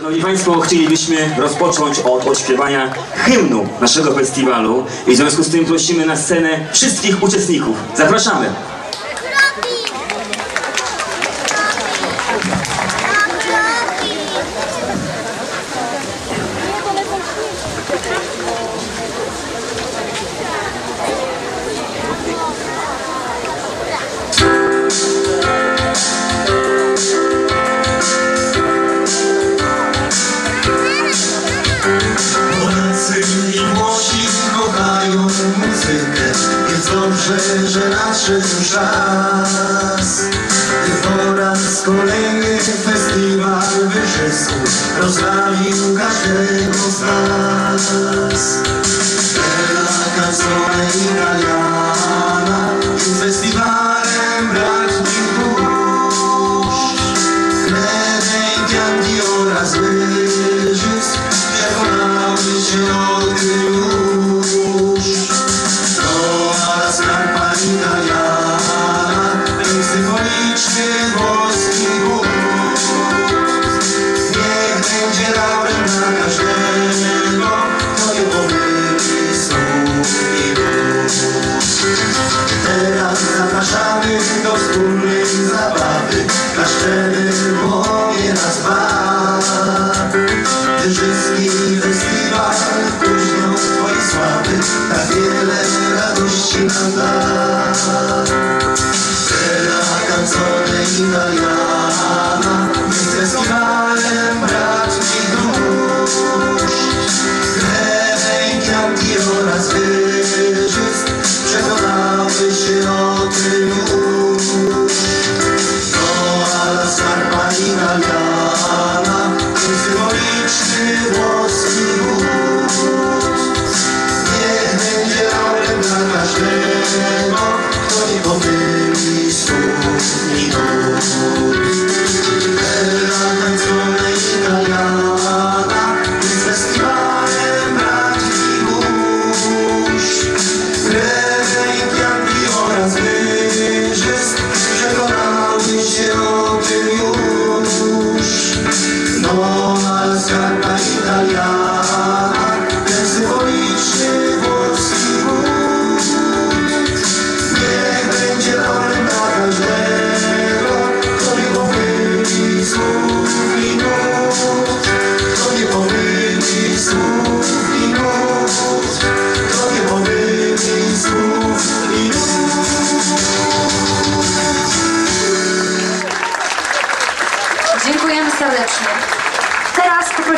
Szanowni Państwo, chcielibyśmy rozpocząć od odśpiewania hymnu naszego festiwalu i w związku z tym prosimy na scenę wszystkich uczestników. Zapraszamy! Festiwal wyżysku Rozbawił każdego z nas. Bella canzone italiana Wyżyski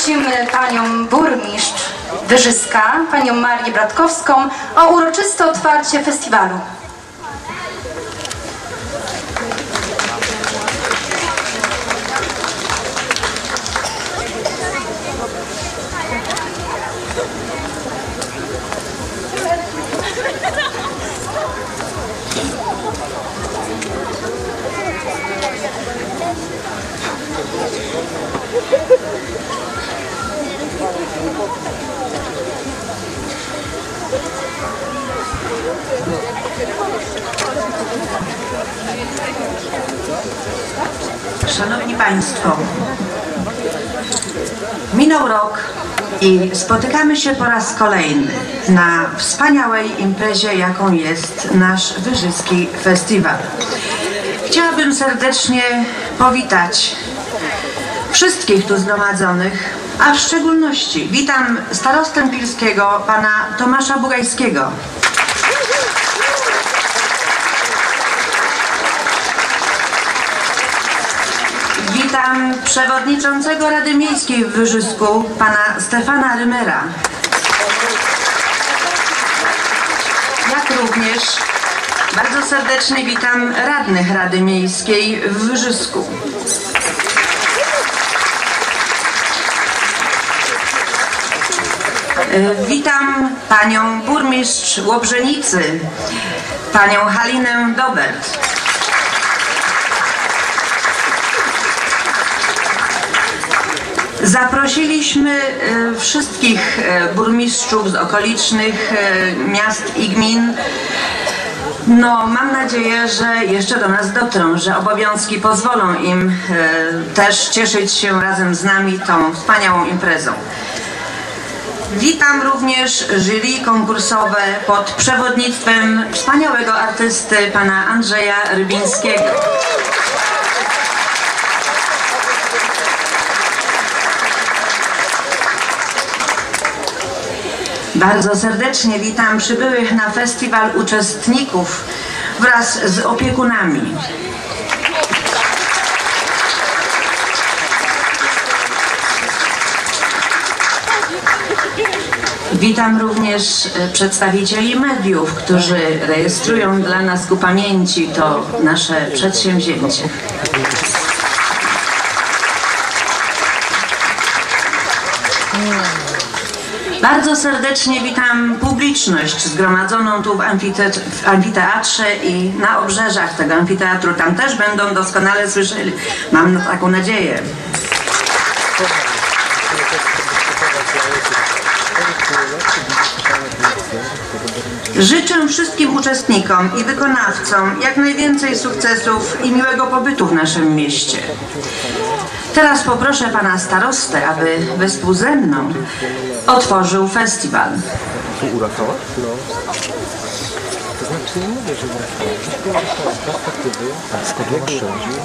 Teraz poprosimy panią burmistrz Wyżyska, panią Marię Bratkowską o uroczyste otwarcie festiwalu. Szanowni Państwo, minął rok i spotykamy się po raz kolejny na wspaniałej imprezie, jaką jest nasz Wyżyski Festiwal. Chciałabym serdecznie powitać wszystkich tu zgromadzonych, a w szczególności witam starostę Pilskiego, pana Tomasza Bugajskiego. Witam przewodniczącego Rady Miejskiej w Wyżysku, pana Stefana Rymera. Jak również bardzo serdecznie witam radnych Rady Miejskiej w Wyżysku. Witam panią burmistrz Łobrzenicy, panią Halinę Dobert. Zaprosiliśmy e, wszystkich e, burmistrzów z okolicznych e, miast i gmin No, mam nadzieję, że jeszcze do nas dotrą, że obowiązki pozwolą im też cieszyć się razem z nami tą wspaniałą imprezą. Witam również jury konkursowe pod przewodnictwem wspaniałego artysty pana Andrzeja Rybińskiego. Bardzo serdecznie witam przybyłych na festiwal uczestników wraz z opiekunami. Witam również e, przedstawicieli mediów, którzy rejestrują dla nas ku pamięci to nasze przedsięwzięcie. Bardzo serdecznie witam publiczność zgromadzoną tu w, amfite w amfiteatrze i na obrzeżach tego amfiteatru. Tam też będą doskonale słyszeli. Mam taką nadzieję. Życzę wszystkim uczestnikom i wykonawcom jak najwięcej sukcesów i miłego pobytu w naszym mieście. Teraz poproszę pana starostę, aby wespół ze mną otworzył festiwal. Tu uratować? No. To znaczy nie mówię, że uratować. Tylko z perspektywy, skąd jak rządzi,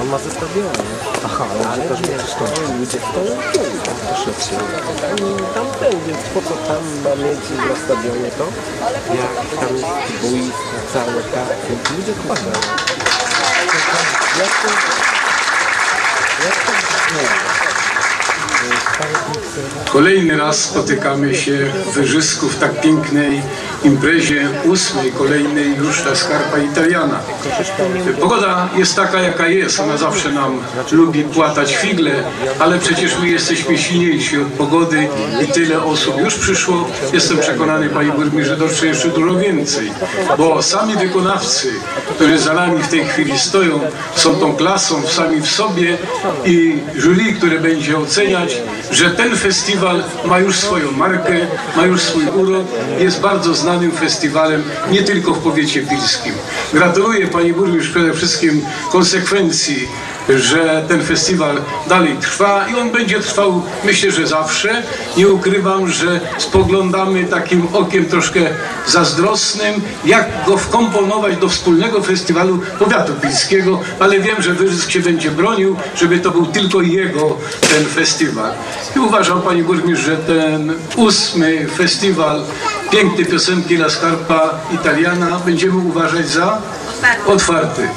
on ma zestawione. Aha, ale też wiesz, to ludzie tu, też rację. Tam ten, więc po co tam ma mieć nastawione to? Jak tam jest boisko, całe karty, ludzie kładą. Jak to... Kolejny raz spotykamy się w Wyżysku w tak pięknej imprezie, ósmej, kolejnej już ta Skarpa Italiana. Pogoda jest taka jaka jest, ona zawsze nam lubi płatać figle, ale przecież my jesteśmy silniejsi od pogody i tyle osób już przyszło. Jestem przekonany, Pani Burmistrz, że dotrze jeszcze dużo więcej, bo sami wykonawcy, którzy za nami w tej chwili stoją, są tą klasą sami w sobie i jury, które będzie oceniać, że ten festiwal ma już swoją markę, ma już swój urok, jest bardzo znanym festiwalem nie tylko w powiecie pilskim. Gratuluję Pani Burmistrz przede wszystkim konsekwencji, że ten festiwal dalej trwa i on będzie trwał myślę, że zawsze. Nie ukrywam, że spoglądamy takim okiem troszkę zazdrosnym, jak go wkomponować do wspólnego festiwalu powiatu pilskiego, ale wiem, że Wyżysk się będzie bronił, żeby to był tylko jego ten festiwal. I uważam Pani Burmistrz, że ten ósmy festiwal pięknej piosenki La Scarpa Italiana będziemy uważać za otwarty.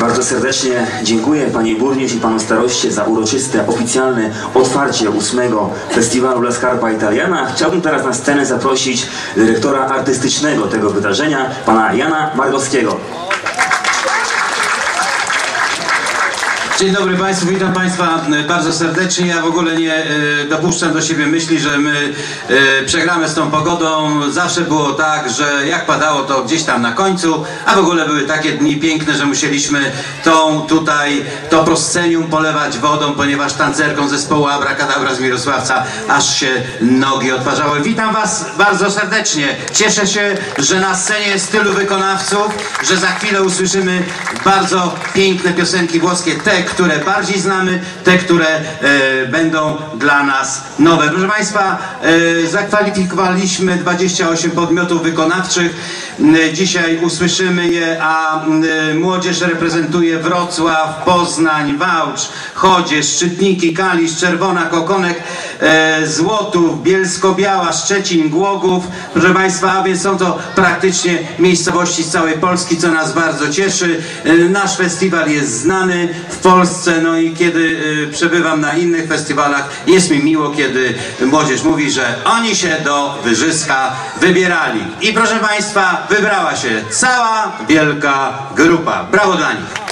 Bardzo serdecznie dziękuję Pani Burmistrz i Panu Staroście za uroczyste, oficjalne otwarcie ósmego Festiwalu La Scarpa Italiana. Chciałbym teraz na scenę zaprosić dyrektora artystycznego tego wydarzenia, Pana Jana Margowskiego. Dzień dobry Państwu, witam Państwa e, bardzo serdecznie. Ja w ogóle nie e, dopuszczam do siebie myśli, że my e, przegramy z tą pogodą. Zawsze było tak, że jak padało to gdzieś tam na końcu, a w ogóle były takie dni piękne, że musieliśmy tą tutaj, to proscenium polewać wodą, ponieważ tancerką zespołu Abracadabra z Mirosławca aż się nogi odparzały. Witam Was bardzo serdecznie. Cieszę się, że na scenie jest tylu wykonawców, że za chwilę usłyszymy bardzo piękne piosenki włoskie, te, które bardziej znamy, te, które e, będą dla nas nowe. Proszę Państwa, e, zakwalifikowaliśmy 28 podmiotów wykonawczych. E, Dzisiaj usłyszymy je, a e, młodzież reprezentuje Wrocław, Poznań, Wałcz, Chodzie, Szczytniki, Kalisz, Czerwona, Kokonek, Złotów, Bielsko-Biała, Szczecin, Głogów. Proszę Państwa, a więc są to praktycznie miejscowości z całej Polski, co nas bardzo cieszy. E, Nasz festiwal jest znany w Polsce, no i kiedy e, przebywam na innych festiwalach, jest mi miło, kiedy młodzież mówi, że oni się do Wyżyska wybierali. I proszę Państwa, wybrała się cała wielka grupa. Brawo dla nich.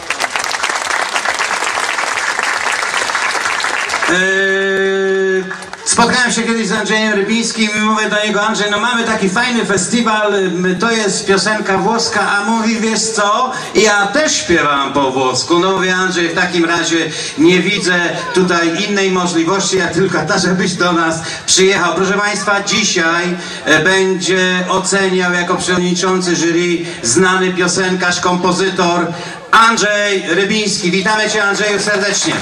Spotkałem się kiedyś z Andrzejem Rybińskim i mówię do niego, Andrzej, no mamy taki fajny festiwal, to jest piosenka włoska, a mówi, wiesz co, ja też śpiewam po włosku. No mówię, Andrzej, w takim razie nie widzę tutaj innej możliwości, jak tylko ta, żebyś do nas przyjechał. Proszę Państwa, dzisiaj e, będzie oceniał jako przewodniczący jury znany piosenkarz, kompozytor Andrzej Rybiński. Witamy Cię Andrzeju serdecznie.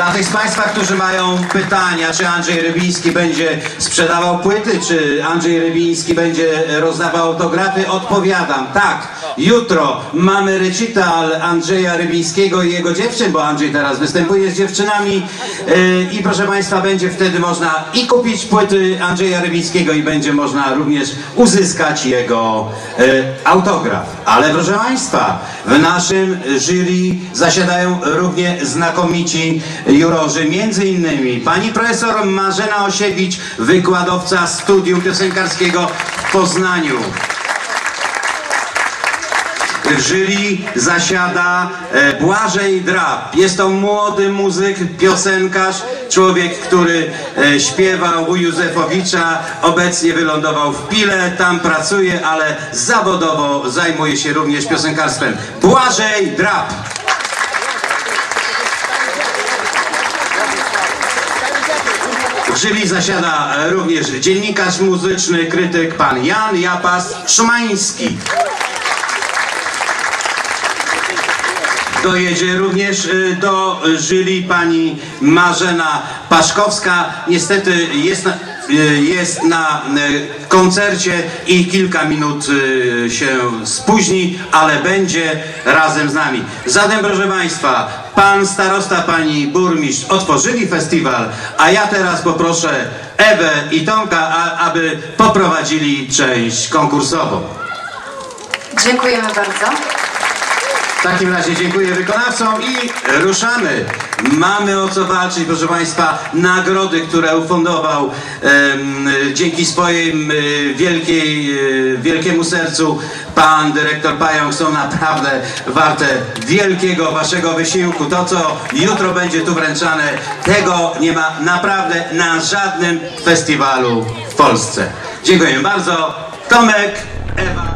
Dla tych z Państwa, którzy mają pytania, czy Andrzej Rybiński będzie sprzedawał płyty, czy Andrzej Rybiński będzie rozdawał autografy, odpowiadam tak. Jutro mamy recital Andrzeja Rybińskiego i jego dziewczyn, bo Andrzej teraz występuje z dziewczynami Yy, i proszę Państwa, będzie wtedy można i kupić płyty Andrzeja Rybińskiego i będzie można również uzyskać jego yy, autograf. Ale proszę Państwa, w naszym jury zasiadają równie znakomici jurorzy, między innymi pani profesor Marzena Osiewicz, wykładowca studium piosenkarskiego w Poznaniu. W jury zasiada e, Błażej Drab. Jest to młody muzyk, piosenkarz, człowiek, który e, śpiewał u Józefowicza, obecnie wylądował w Pile, tam pracuje, ale zawodowo zajmuje się również piosenkarstwem. Błażej Drab. Jury zasiada e, również dziennikarz muzyczny, krytyk pan Jan Japas Szumański. Dojedzie również y, do jury pani Marzena Paszkowska. Niestety jest na, y, jest na koncercie i kilka minut się spóźni, ale będzie razem z nami. Zatem proszę Państwa, pan starosta, pani burmistrz otworzyli festiwal, a ja teraz poproszę Ewę i Tomka, a, aby poprowadzili część konkursową. Dziękujemy bardzo. W takim razie dziękuję wykonawcom i ruszamy. Mamy o co walczyć, proszę Państwa. Nagrody, które ufundował dzięki swojej em, wielkiej, e, wielkiemu sercu pan dyrektor Pająk są naprawdę warte wielkiego Waszego wysiłku. To, co jutro będzie tu wręczane, tego nie ma naprawdę na żadnym festiwalu w Polsce. Dziękuję bardzo. Tomek, Ewa.